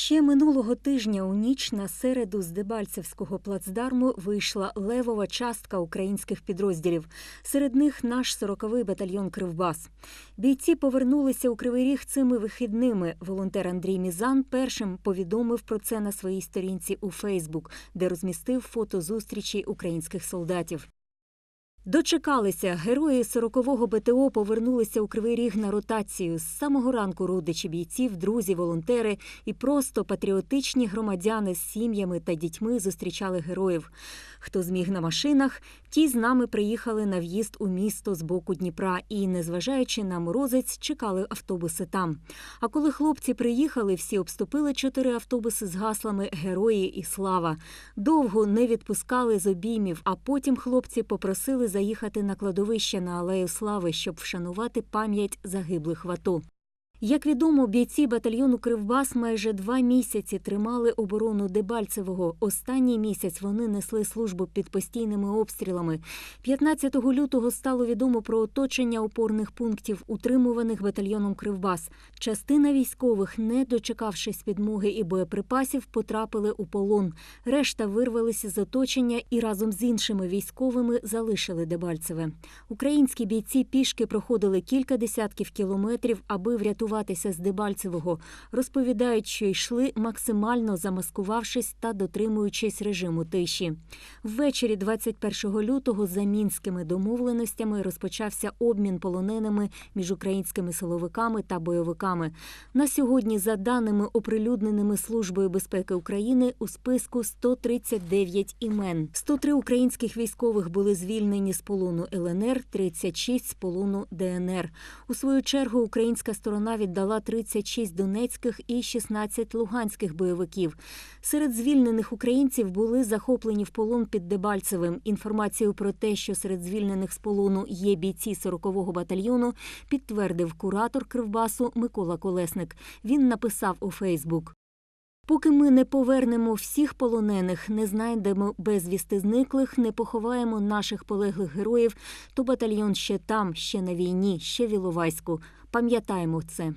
Ще минулого тижня у ніч на середу з Дебальцевського плацдарму вийшла левова частка українських підрозділів. Серед них наш 40-й батальйон Кривбас. Бійці повернулися у Кривий Ріг цими вихідними. Волонтер Андрій Мізан першим повідомив про це на своїй сторінці у Фейсбук, де розмістив фото зустрічі українських солдатів. Дочекалися. Герої 40-го БТО повернулися у Кривий Ріг на ротацію. З самого ранку родичі бійців, друзі, волонтери і просто патріотичні громадяни з сім'ями та дітьми зустрічали героїв. Хто зміг на машинах, ті з нами приїхали на в'їзд у місто з боку Дніпра і, незважаючи на морозець, чекали автобуси там. А коли хлопці приїхали, всі обступили чотири автобуси з гаслами Герої і слава. Довго не відпускали з обіймів, а потім хлопці попросили заїхати на кладовище на Алею Слави, щоб вшанувати пам'ять загиблих в АТО. Як відомо, бійці батальйону Кривбас майже два місяці тримали оборону Дебальцевого. Останній місяць вони несли службу під постійними обстрілами. 15 лютого стало відомо про оточення опорних пунктів, утримуваних батальйоном Кривбас. Частина військових, не дочекавшись підмоги і боєприпасів, потрапили у полон. Решта вирвалися з оточення і разом з іншими військовими залишили Дебальцеве. Українські бійці пішки проходили кілька десятків кілометрів, аби врятувати врятуватися з Дебальцевого, розповідають, що йшли максимально замаскувавшись та дотримуючись режиму тиші. Ввечері 21 лютого за мінськими домовленостями розпочався обмін полоненими між українськими силовиками та бойовиками. На сьогодні, за даними оприлюдненими Службою безпеки України, у списку 139 імен. 103 українських військових були звільнені з полону ЛНР, 36 – з полону ДНР. У свою чергу українська сторона віддала 36 донецьких і 16 луганських бойовиків. Серед звільнених українців були захоплені в полон під Дебальцевим. Інформацію про те, що серед звільнених з полону є бійці 40-го батальйону, підтвердив куратор Кривбасу Микола Колесник. Він написав у Фейсбук. Поки ми не повернемо всіх полонених, не знайдемо безвісти зниклих, не поховаємо наших полеглих героїв, то батальйон ще там, ще на війні, ще в Іловайську. Пам'ятаємо це.